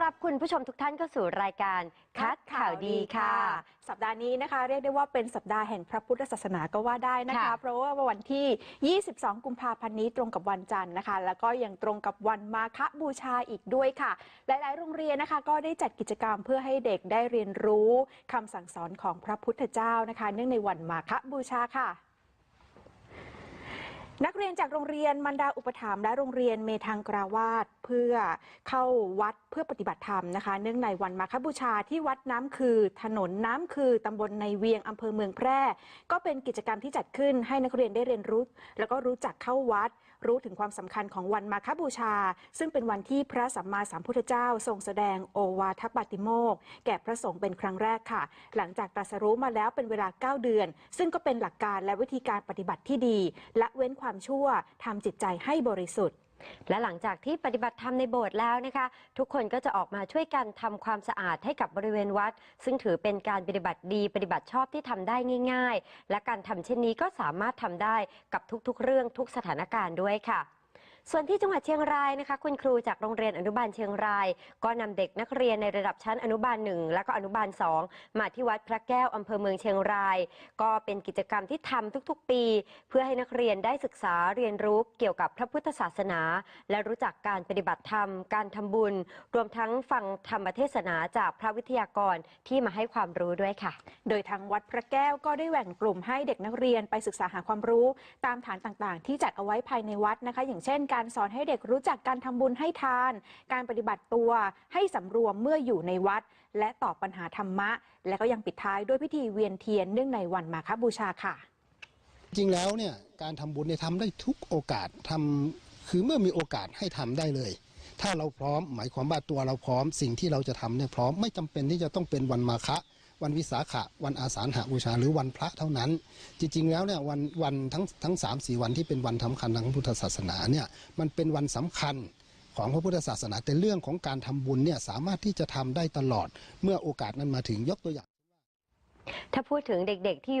รับคุณผู้ชมทุกท่านเข้าสู่รายการคัดข่าวดีค่ะ สัปดาห์นี้นะคะ เรียกได้ว่าเป็นสัปดาห์แห่งพระพุทธศาสนาก็ว่าได้นะคะค่ะเพราะว่าวันที่ 22 กุมภาพันธ์นี้ตรงกับวันจันทร์นะคะ แล้วก็ยังตรงกับวันมาฆบูชาอีกด้วยค่ะ หลายๆ โรงเรียนนะคะ ก็ได้จัดกิจกรรมเพื่อให้เด็กได้เรียนรู้คำสั่งสอนของพระพุทธเจ้านะคะ เนื่องในวันมาฆบูชาค่ะ นักเรียนจากโรงเรียนมันดาอุปถัมภ์และโรงเรียนเมธังกราวาสเพื่อเข้าวัดเพื่อปฏิบัติธรรมนะคะ เนื่องในวันมาฆบูชาที่วัดน้ำคือ ถนนน้ำคือตำบลในเวียงอำเภอเมืองแพร่ ก็เป็นกิจกรรมที่จัดขึ้นให้นักเรียนได้เรียนรู้ แล้วก็รู้จักเข้าวัด รู้ถึงความสำคัญของวันมาฆบูชา ซึ่งเป็นวันที่พระสัมมาสัมพุทธเจ้า ทรงแสดงโอวาทปาติโมกแก่พระสงฆ์เป็นครั้งแรกค่ะ หลังจากตรัสรู้มาแล้วเป็นเวลา 9 เดือน ซึ่งก็เป็นหลักการและวิธีการปฏิบัติที่ดี และเว้นความชั่วทำจิตใจให้บริสุทธิ์ และหลังจากที่ปฏิบัติธรรมในโบสถ์แล้วนะคะ ทุกคนก็จะออกมาช่วยกันทำความสะอาดให้กับบริเวณวัด ซึ่งถือเป็นการปฏิบัติดีปฏิบัติชอบที่ทำได้ง่าย ๆ และการทำเช่นนี้ก็สามารถทำได้กับทุกๆ เรื่องทุกสถานการณ์ด้วยค่ะ ส่วนที่จังหวัดเชียงรายนะคะ คุณครูจากโรงเรียนอนุบาลเชียงราย ก็นำเด็กนักเรียนในระดับชั้นอนุบาลหนึ่งและก็อนุบาลสองมาที่วัดพระแก้วอำเภอเมืองเชียงราย ก็เป็นกิจกรรมที่ทำทุกๆ ปี เพื่อให้นักเรียนได้ศึกษาเรียนรู้เกี่ยวกับพระพุทธศาสนา และรู้จักการปฏิบัติธรรม การทำบุญ รวมทั้งฟังธรรมเทศนาจากพระวิทยากรที่มาให้ความรู้ด้วยค่ะ โดยทางวัดพระแก้วก็ได้แบ่งกลุ่มให้เด็กนักเรียนไปศึกษาหาความรู้ ตามฐานต่างๆ ที่จัดเอาไว้ภายในวัดนะคะ อย่างเช่นการสอนให้เด็กรู้จักการทำบุญให้ทาน การปฏิบัติตัวให้สำรวมเมื่ออยู่ในวัด และตอบปัญหาธรรมะ และก็ยังปิดท้ายด้วยพิธีเวียนเทียนเนื่องในวันมาฆบูชาค่ะ จริงแล้วเนี่ยการทำบุญเนี่ยทำได้ทุกโอกาสทำคือเมื่อมีโอกาสให้ทำได้เลย ถ้าเราพร้อมหมายความว่าตัวเราพร้อมสิ่งที่เราจะทำเนี่ยพร้อมไม่จำเป็นที่จะต้องเป็นวันมาฆะ วันวิสาขะวันอาสาฬหบูชาหรือวันพระเท่านั้น จริง ๆ แล้วเนี่ยวันวันทั้งทั้งสามสี่วันที่เป็นวันสำคัญทางพุทธศาสนาเนี่ยมันเป็นวันสำคัญของพระพุทธศาสนา แต่เรื่องของการทำบุญเนี่ยสามารถที่จะทำได้ตลอดเมื่อโอกาสนั้นมาถึงยกตัวอย่างถ้าพูดถึงเด็กๆที่อยู่